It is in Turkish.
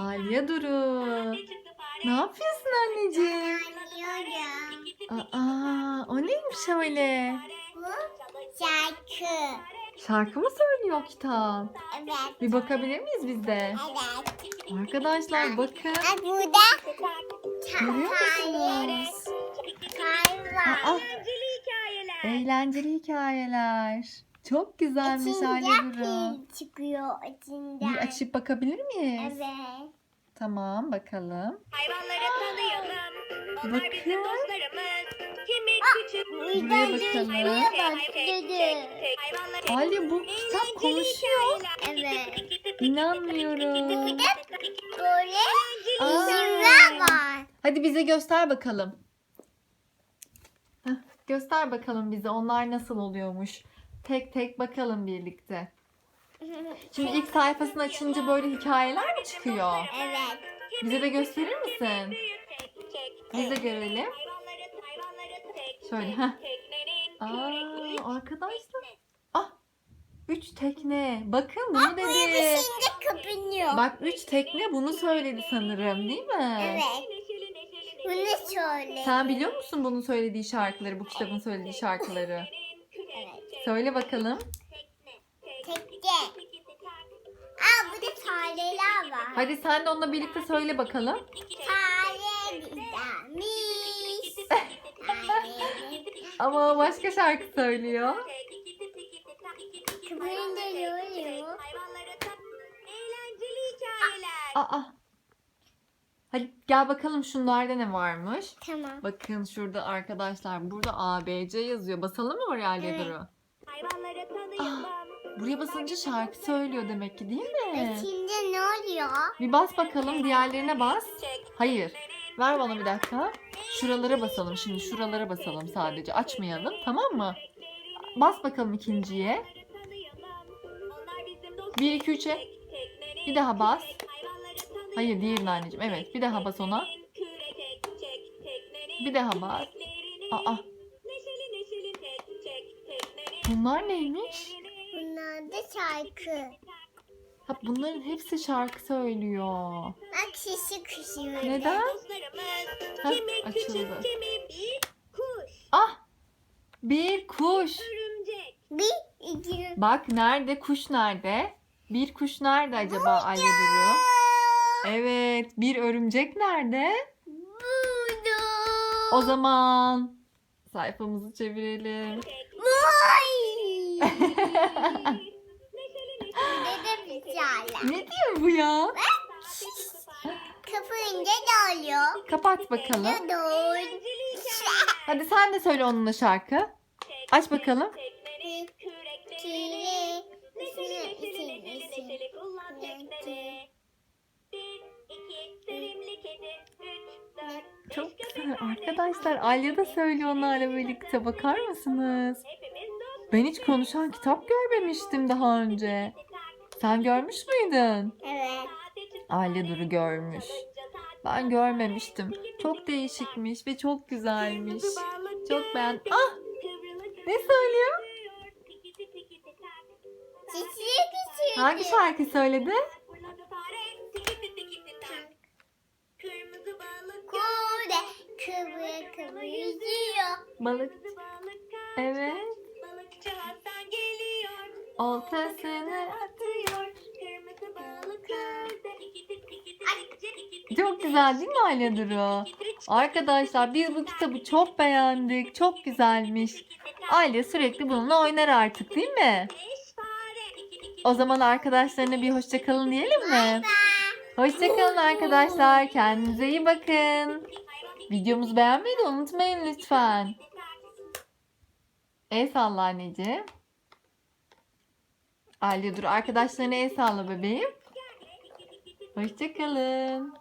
Aliye Duru. Ne yapıyorsun anneciğim? Aa, o neymiş öyle? Bu şarkı. Şarkı mı söylüyor kitap? Evet. Bir bakabilir miyiz biz de? Evet. Arkadaşlar bakın. Ay burada Görüyor musunuz? Kar var. Aa, eğlenceli hikayeler. Çok güzelmiş İçinde Duru. pil çıkıyor içinden. Bir açıp bakabilir miyiz? Evet. Tamam bakalım. Hayvanları tanıyalım. Onlar Bakın. bizim dostlarımız. Kimi küçük, Buraya bakalım. Buraya bak dedi. Aliye bu kitap konuşuyor. Evet. İnanmıyorum. Böyle Aa. var. Hadi bize göster bakalım. Heh, göster bakalım bize onlar nasıl oluyormuş. Tek tek bakalım birlikte. Şimdi ilk sayfasını açınca böyle hikayeler mi çıkıyor? Evet. Bize de gösterir misin? Biz de görelim. Şöyle, heh. Aa, arkadaşlar. Ah, üç tekne. Bakın bunu dedi. Şimdi kapanıyor. Bak üç tekne bunu söyledi sanırım değil mi? Evet. Bunu söyle. Sen biliyor musun bunun söylediği şarkıları, bu kitabın söylediği şarkıları? Söyle bakalım. Tekke. Aa burada fareler var. Hadi sen de onunla birlikte söyle bakalım. Fare güzelmiş. Ama o başka şarkı söylüyor. Oluyor? Eğlenceli hikayeler. Aa. Hadi gel bakalım şunlarda ne varmış. Tamam. Bakın şurada arkadaşlar burada ABC yazıyor. Basalım mı oraya Ali Evet. Hayvanları tanıyalım. Buraya basınca şarkı söylüyor demek ki değil mi? İçinde ne oluyor? Bir bas bakalım diğerlerine bas. Hayır. Ver bana bir dakika. Şuralara basalım şimdi. Şuralara basalım sadece. Açmayalım tamam mı? Bas bakalım ikinciye. 1 2 3'e. Bir daha bas. Hayır diğerini anneciğim. Evet bir daha bas ona. Bir daha bas. Aa. Bunlar neymiş? Bunlar da şarkı. Ha, bunların hepsi şarkı söylüyor. Bak sesi kışıyor. Neden? Küçük, açıldı. kimi bir kuş, Ah! Bir kuş. örümcek. Bir, iki, Bak nerede? Kuş nerede? Bir kuş nerede acaba Ali Duru? Evet. Bir örümcek nerede? Burada. O zaman sayfamızı çevirelim. Burada bir şarkı. Ne diyor bu ya? Kapınca ne oluyor? Kapat bakalım. Hadi sen de söyle onunla şarkı. Aç bakalım. Çok güzel. Arkadaşlar Alya da söylüyor onlarla birlikte. Bakar mısınız? Ben hiç konuşan kitap görmemiştim daha önce. Sen görmüş müydün? Evet. Alya Duru görmüş. Ben görmemiştim. Çok değişikmiş ve çok güzelmiş. Çok ben. Ah! Ne söylüyor? Hangi şarkı söyledi? Kırmızı balık Kure. Kıvır kıvır yüzüyor. Balık Evet. Hasan geliyor. Oltasını atıyor. Kırmızı tık Çok güzel değil mi Alya Duru? Arkadaşlar biz bu kitabı çok beğendik. Çok güzelmiş. Alya sürekli bununla oynar artık değil mi? O zaman arkadaşlarına bir hoşçakalın diyelim mi? Hoşçakalın arkadaşlar. Kendinize iyi bakın. Videomuzu beğenmeyi de unutmayın lütfen. El salla anneciğim. Alya dur arkadaşlarına el salla bebeğim. Hoşçakalın.